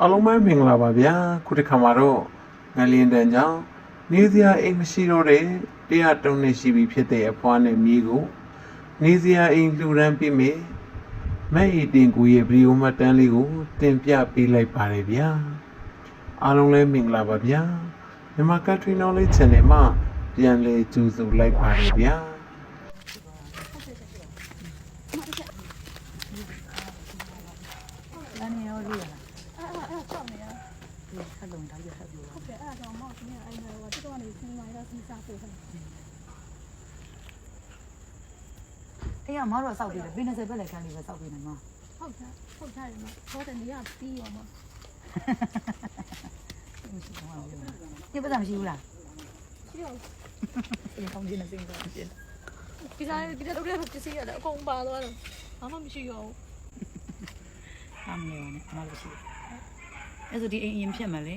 အားလုံးပဲမင်္ဂလာပါဗျာခုတစ်ခါမှာတော့ငလျင်တန်ကြောင့်နေစရာအိမ်မရှိတော့တဲ့တရားတုံးနေရှိပြီဖြစ်တဲ့အဖွားနဲ့မြေးကို နေစရာအိမ်လှူဒန်းပေးမယ်မဲ့ဤတင်ကူရဲ့ဗီဒီယိုမှတ်တမ်းလေးကိုတင်ပြပေးလိုက်ပါတယ်ဗျာအားလုံးလည်းမင်္ဂလာပါဗျာမြန်မာ Country Knowledge Channel မှာပြန်လည်ကြိုဆိုလိုက်ပါတယ်ဗျာ တန်းနေရောလေးရလား အဲ့အဲ့အဲ့ကြောက်နေရ ဒီခက်လုံးတော့ရဆက်ပြီးပါ ဟုတ်ကဲ့အဲ့ဒါကြောင့်မောက်ကနေအဲ့ဒါကတော်တော်လေးစဉ်းစားရတာစဉ်းစားပို့တယ် အေးအမတို့ကစောက်ပြီးတယ်ပြီး20ပဲလည်းခံလေးပဲစောက်ပြီးနေမှာဟုတ်ကဲ့ဟုတ်တယ်မဟုတ်တယ်နေရပြီးရောမမရှိဘူးဟာဒီပတ်စံမရှိဘူးလားရှိရောဒီကောင်းကြီးနဲ့စိတ်ကောင်းဖြစ်ဒီစားဒီတော့လည်းပစ္စည်းရတယ်အကုန်ပါသွားတယ်ဘာမှမရှိရောအမနေပါနဲ့အမလည်းရှိအဲ့ဆိုဒီအိမ်ရင်ဖြစ်မယ်လေ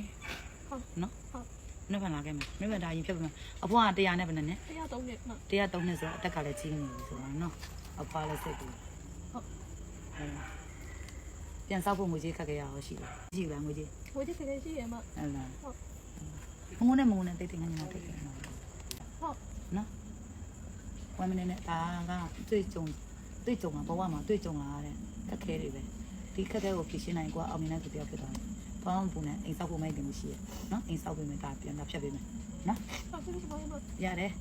ဟုတ်နော်ဟုတ် နှစ်ဖန်လာခဲ့မယ်နှစ်ဖန်ဒါရင်ဖြစ်မယ်အဖွားက100နဲ့ဘယ်နဲ့နဲ့တရားသုံးနေမှ103နဲ့ဆိုအတက်ကလည်းကြီးနေပြီဆိုတော့နော်အဖွားလည်းစိတ်တူဟုတ်ပြန်စောက်ဖို့ငွေကြီးခက်ကြရအောင်ရှိတယ်ရှိလားငွေကြီးဝေးချစ်ခဲ့ရှိရမှာဟုတ်လားဟုတ်ငုံနဲ့မုံနဲ့တိတ်တိတ်ငါညီမတိတ်တယ်နော်ဟုတ်နော်ဝမ်းမနေနဲ့ဒါကတွေ့ကြုံတွေ့ကြုံတာဘဝမှာတွေ့ကြုံလာတဲ့ခက်ခဲတွေပဲဒီခက်ခဲကိုဖြေရှင်းနိုင်ကွာအောင်မြင်တဲ့သူတယောက်ဖြစ်သွားတယ်။ ဘောင်းဘူးနဲ့အိမ်ဆောက်ဖို့မိုက်တယ်မရှိရနော်အိမ်ဆောက်ပေးမယ်ဒါပြန်လာဖြတ်ပေးမယ်နော်ဟုတ်ကဲ့ရှိပါရဲ့ရတယ်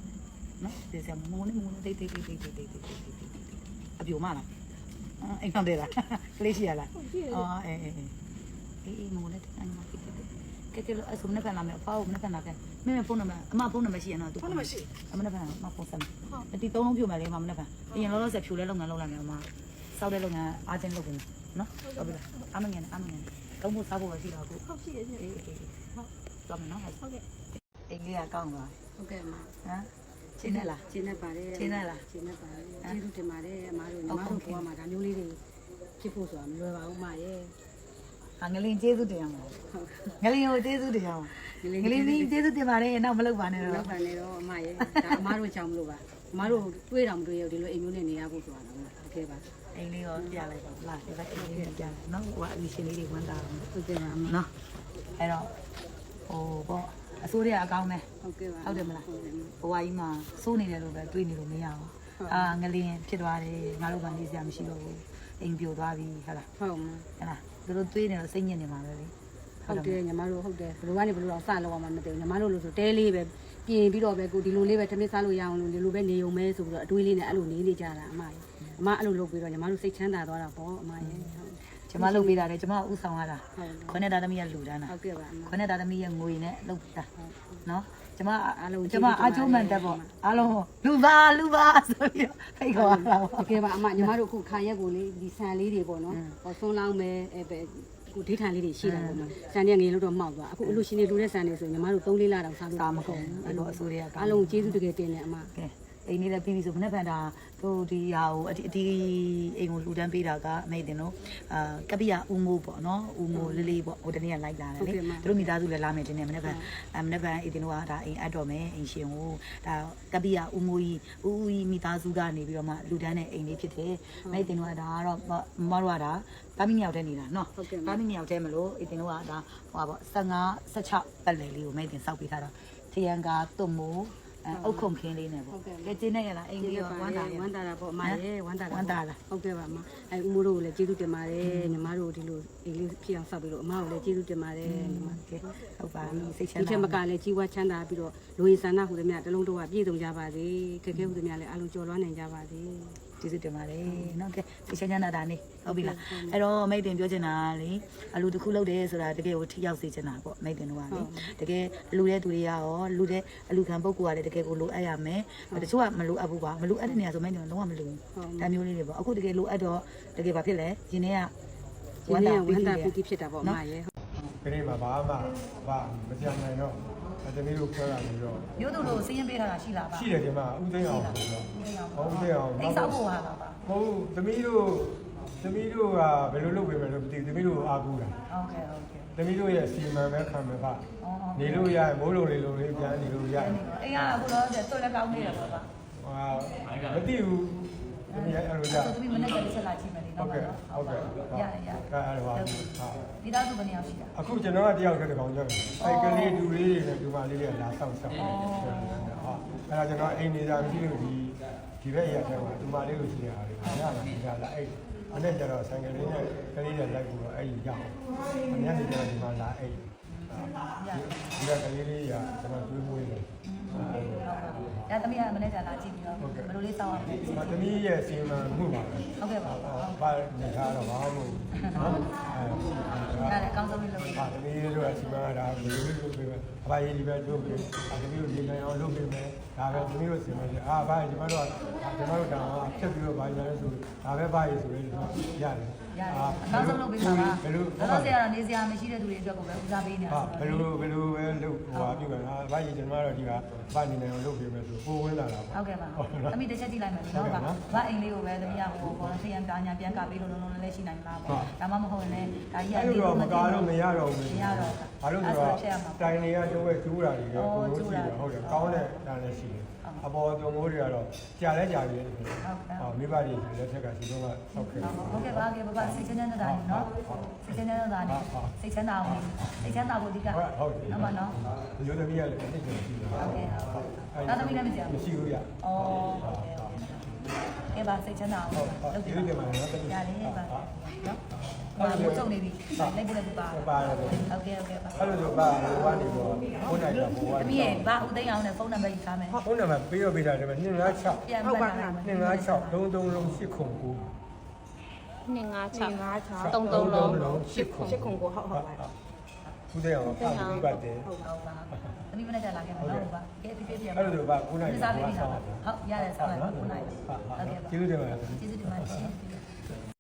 နော်ဒီစံမုံနဲ့မုံနဲ့တိတ်တိတ်တိတ်တိတ်တိတ်တိတ်တိတ်အပြိုမလားအိမ်ဆောင်တယ်လားကလေးရှိရလားဟုတ်ရှိရအော်အေးအေးအေးအေးမုံနဲ့တိုင်းမှာတိတ်တိတ်ကဲကဲလို့အစုံနဲ့ဖန်လာမယ်အဖောက်နဲ့ဖန်လာခဲ့မင်းမဖုန်းနံပါတ်အမဖုန်းနံပါတ်ရှိရနော်သူဖုန်းနံပါတ်ရှိအမနဲ့ဖန်မဖုန်းစမ်းဟုတ်ဒီသုံးလုံးဖြူမယ်လေမမနဲ့ဖန်အရင်လောလောဆယ်ဖြူလဲလုပ်ငန်းလုပ်လိုက်မယ်အမစောက်တဲ့လုပ်ငန်းအားချင်းလုပ်ကုန်နော်ဟုတ်ပြီလားအမငယ်နဲ့အမငယ်နဲ့ ကောင်းဖို့စားဖို့ပဲရှိတာအခုဟုတ်ရှိရရှိအေးအေးအေးဟုတ်တော့မယ်နော်ဟဟုတ်ကဲ့အိမ်လေးကကောင်းသွားဟုတ်ကဲ့အမဟမ်ရှင်းနေလားရှင်းနေပါတယ်ရှင်းနေလားရှင်းနေပါတယ်ကျေးဇူးတင်ပါတယ်အမတို့ညီမတို့ဘဝမှာဒါမျိုးလေးတွေဖြစ်ဖို့ဆိုတာမလွယ်ပါဘူးအမရဲ့အငလင်းကျေးဇူးတင်ရမှာဟုတ်ငလင်းကိုကျေးဇူးတင်ရမှာငလင်းကြီးကျေးဇူးတင်ပါတယ်နောက်မလုပ်ပါနဲ့လောတော့က်ပါနေတော့အမရဲ့ဒါအမတို့ချောင်းမလို့ပါအမတို့တွေးတော်မတွေးရဒီလိုအိမ်မျိုးနဲ့နေရဖို့ဆိုတာတော့ဟုတ် ကဲ့ပါအိမ်လေးရောပြလိုက်ပါလားဒီဘက်အိမ်လေးပြနော်ဟိုကအလီရှင်လေးတွေဝမ်းတာအောင်ဟုတ်ကဲ့ပါအမနော်အဲ့တော့ဟိုပေါ့အစိုးရအကောင်းမယ်ဟုတ်ကဲ့ပါဟုတ်တယ်မလားဟုတ်တယ်ဘဝကြီးမှာစိုးနေတယ်လို့ပဲတွေးနေလို့မရဘူးအာငလင်းဖြစ်သွားတယ်ငါတို့ကနေစရာမရှိတော့ဘူးအိမ်ပြိုသွားပြီဟုတ်လားဟုတ်မဟုတ်လားသူတို့တွေးနေတော့စိတ်ညစ်နေမှာပဲလေဟုတ်တယ်ညီမတို့ဟုတ်တယ်ဘယ်လိုကနေဘယ်လိုတော့စလောက်အောင်မသိဘူးညီမတို့လို့ဆိုတဲလေးပဲပြင်ပြီးတော့ပဲကိုဒီလိုလေးပဲသမင်းစားလို့ရအောင်လို့ဒီလိုပဲနေုံမဲဆိုပြီးတော့အတွေးလေးနဲ့အဲ့လိုနေနေကြတာအမရဲ့ အမအဲ့လိုလုပ်ပြီးတော့ညီမတို့စိတ်ချမ်းသာသွားတာပေါ့အမရဲ့ဟုတ် ကျမလုပ်ပေးတာလေကျမဥဆောင်ရတာဟုတ်ပါ ခွနဲ့သားသမီးကလူတန်းတာဟုတ်ကဲ့ပါအမ ခွနဲ့သားသမီးရဲ့ငွေနဲ့လုပ်တာနော်ကျမအားလုံးကျမအားကျုံးမှန်တက်ပေါ့အားလုံးလူပါလူပါဆိုပြီးတော့ဖိတ်ခေါ်လာတာပေါ့ တကယ်ပါအမညီမတို့အခုခါရက်ကိုလေဒီဆန်လေးတွေပေါ့နော်ဟောဆုံးလောင်းမယ်အဲပဲအခုဒိဋ္ဌာန်လေးတွေရှိတာပေါ့နော်ဆန်တွေကငရေလို့တော့မှောက်သွားအခုအလို့ရှင်တွေလူတဲ့ဆန်တွေဆိုညီမတို့၃လေးလာတော့စားလို့စားမကုန်ဘူးအဲ့လိုအစိုးရက အားလုံးကျေးဇူးတကယ်တင်တယ်အမ ကဲ အိမ်လေးလည်းပြီးပြီဆိုမနေ့ကဒါတို့ဒီဟာကိုအဒီအဒီအိမ်ကိုလူတန်းပေးတာကအမေတင်တို့အာကပိယဦးမိုးပေါ့နော်ဦးမိုးလေးလေးပေါ့ဟိုတနေ့ကလိုက်လာတယ်လေတို့မိသားစုလည်းလာမယ်တင်တယ်မနေ့ကအမနေ့ကအိမ်တင်တို့ကဒါအိမ်အပ်တော်မယ်အိမ်ရှင်ကိုဒါကပိယဦးမိုးကြီးဦးဦးကြီးမိသားစုကနေပြီးတော့မှလူတန်းတဲ့အိမ်လေးဖြစ်တယ်မေတင်တို့ကဒါကတော့မမတို့ကဒါတာမီမြောက်တဲ့နေတာနော်တာမီမြောက်တဲ့မလို့အိမ်တင်တို့ကဒါဟိုပါ15 16ပတ်လည်လေးကိုမေတင်စောက်ပေးထားတော့ထရန်ကာသွတ်မိုး အုတ်ခုံခင်းလေးနဲ့ပေါ့ကဲကျင်းနေရလားအိမ်လေးရောဝမ်းသာရဝမ်းသာတာပေါ့အမရဲ့ဝမ်းသာတာဝမ်းသာလားဟုတ်ကဲ့ပါအမအဲဦးမိုးတို့ကိုလည်းကျေးဇူးတင်ပါတယ်ညီမတို့ဒီလိုအိမ်လေးဖြစ်အောင်ဆောက်ပြီးတော့အမကိုလည်းကျေးဇူးတင်ပါတယ်ညီမကဲဟုတ်ပါပြီစိတ်ချမ်းဒီသာထက်မကလည်းကြီးဝါချမ်းသာပြီးတော့လူရင်ဆန္ဒဟူသည်များတလုံးတော့ပြည့်စုံကြပါစေခက်ခဲဟူသည်များလည်းအလုံးကျော်လွှမ်းနိုင်ကြပါစေ ကျေးဇူးတင်ပါတယ်နော်ကဲစိတ်ချမ်းသာတာနေဟုတ်ပြီလားအဲ့တော့မိတ်တင်ပြောချင်တာလေအလူတစ်ခုလုပ်တယ်ဆိုတာတကယ်ကိုထိရောက်စေချင်တာပေါ့မိတ်တင်တို့ကလေတကယ်လူတဲ့သူတွေကရောလူတဲ့အလူခံပုဂ္ဂိုလ်ကလည်းတကယ်ကိုလိုအပ်ရမယ်တချို့ကမလိုအပ်ဘူးပါမလိုအပ်တဲ့နေရာဆိုမိတ်တင်လုံးဝမလိုဘူးဒါမျိုးလေးတွေပေါ့အခုတကယ်လိုအပ်တော့တကယ်ဘာဖြစ်လဲဒီနေ့ကဒီနေ့ဝမ်းသာပီတိဖြစ်တာပေါ့အမရဲ့ခရီးမှာဘာမှဘာမကြံနိုင်တော့ အတမီးတို့ခွဲလာပြီးတော့မျိုးသူတို့စည်ရင်ပေးထားတာရှိလားပါရှိတယ်ဒီမှာဥသိမ်းအောင်ဆိုတော့ဟောဥသိမ်းအောင်အိမ်ဆောက်ဖို့ဟာလားပါဟုတ်သမီးတို့သမီးတို့ကဘယ်လိုလုပ်ပေးမလဲမသိသမီးတို့အားကိုးတာဟုတ်ကဲ့ဟုတ်ကဲ့သမီးတို့ရဲ့စီမံပဲခံမှာပါနေလို့ရရင်မိုးလုံလေးလုံလေးပြန်နေလို့ရရင်အိမ်ကအခုတော့တော်လည်းကောင်းနေတယ်ပါပါဟာမသိဘူးသမီးအဲ့လိုကြဆိုသမီးမနေ့ကလေးဆက်လာကြည့်မယ်လေဟုတ်ကဲ့ဟုတ်ကဲ့ရရရကဲအဲ့ဒါပါဟာဒီ သားစုဘယ်နှစ်ယောက်ရှိတာအခုကျွန်တော်ကတယောက်တည်းကောင်ကြောက်တယ်အဲ့ကလေးဒူလေးတွေနဲ့ဒူမလေးတွေလာဆောက်ဆောက်ဟာအဲ့ဒါကျွန်တော်အိမ်နေကြမရှိလို့ဒီဒီဘက်ရက်ထဲမှာဒူမလေးလိုရှိနေတာလေညလာညလာအဲ့အနဲ့ကျတော့ဆိုင်ကလေးနဲ့ကလေးတွေလိုက်ပြီးတော့အဲ့ဒီရအောင်အများကြီးကျတော့ဒီမှာလာအဲ့ဒီကကလေးလေးကကျွန်တော်တွေးမွေးတယ်ဒါသမီးကမနေ့ကလာကြည့်ပြီးတော့ဘယ်လိုလေးစောင်းအောင်လဲဒီမှာသမီးရဲ့စီမံမှုပါပဲဟုတ်ကဲ့ ပါဘာနေထားတော့ဘာမှမဟုတ်နော်အဲရတယ်အကောင်းဆုံးလေးလုပ်ပေးပါအာသမီးတို့အစီမံတာဘယ်လိုလုပ်ပေးမလဲအဘရေးဒီပဲလုပ်ပေးအာသမီးတို့ဒီနိုင်အောင်လုပ်ပေးမယ်ဒါပဲသမီးတို့စီမံတယ်အာဘာဒီမှာတော့ဒီမှာတော့တောင်းဖြတ်ပြီးတော့ဘာညာလဲဆိုဒါပဲဘာရေးဆိုရင်ရတယ်ရတယ်အကောင်းဆုံးလုပ်ပေးပါပါဘယ်လိုလောလောဆယ်ကတော့နေစရာမရှိတဲ့သူတွေအတွက်ကိုပဲဦးစားပေးနေတာဟာဘယ်လိုဘယ်လိုပဲလုပ်ဟိုဟာပြုမယ်အာဘာရေးကျွန်တော်တို့ဒီကဘာနေနိုင်အောင်လုပ်ပေးမယ်ဆိုပိုဝင်လာတာပါ ဟုတ်ကဲ့ပါသမီးတစ်ချက်ကြည့်လိုက်မယ်နော်ဗာဗာအိမ်လေးကိုပဲသမီးကဟိုဘောဆရာတာညာပြန်ကပေးလို့လုံးလုံးလေးရှိနိုင်မလားပေါ့ဒါမှမဟုတ်ရင်လည်းဒါကြီးကအဲ့လိုတော့မကားလို့မရတော့ဘူးမရတော့ ဘာလို့ဆိုတော့တိုင်တွေကတော့ကျိုးတာတွေတော့ကိုလိုရှိတယ်ဟုတ်တယ်ကောင်းတဲ့တာလည်းရှိတယ်အပေါ်သွန်မိုးတွေကတော့ကြာလဲကြာပြီဟုတ်မိဘတွေလက်ထက်ကဒီတော့ကဆောက်ခဲ့တယ်ဟုတ်ကဲ့ပါကဲဘာဘာစိတ်ချမ်းသာတာနေနော်စိတ်ချမ်းသာတာနေစိတ်ချမ်းသာအောင်စိတ်ချမ်းသာဖို့ဒီကဟုတ်တယ်နော်မနော်ဒီလိုသမီးကလည်းတစ်နှစ်ရှိတယ်ဟုတ်ကဲ့ဟုတ်ဒါသမီးလည်းမကြောက်မရှိဘူးရအော်ဟုတ်ကဲ့ဟုတ် ကဲ့ပါစိတ်ချမ်းသာအောင်လုပ်ဟုတ်ပြဒီပါလိုကြမှာနော်သမီးရတယ်ပါနော်ဘာလို့စုံနေပြီလိုက်ပြလိုက်ပါပါတယ်ဟုတ်ကဲ့ဟုတ်ကဲ့ပါအဲ့လိုဆိုပါဟိုကနေပေါ့ဟိုနိုင်တော့ဟိုကသမီးရဲ့ဘာဦးသိန်းအောင်နဲ့ဖုန်းနံပါတ်ယူထားမယ်ဖုန်းနံပါတ်ပေးရပေးတာတယ်256ပြန်ပတ်လာမယ်256 33လုံး8ခု9နှစ်ငါးချတုံတုံလုံးရှစ်ခုရှစ်ခုကိုဟုတ်ဟုတ်ပါ ခုတည်းအောင်ပါဘူးပါတယ်ဟုတ်ပါပါသမီးမနဲ့ကြလာခဲ့မယ်နော်ပါကဲပြပြပြအဲ့လိုဆိုပါခုနိုင်စားလေးပြီးတာဟုတ်ရတယ်ဆောင်းလိုက်ခုနိုင်ဟုတ်ကဲ့ပါကျေးဇူးတင်ပါတယ်ကျေးဇူးတင်ပါတယ်ရှင်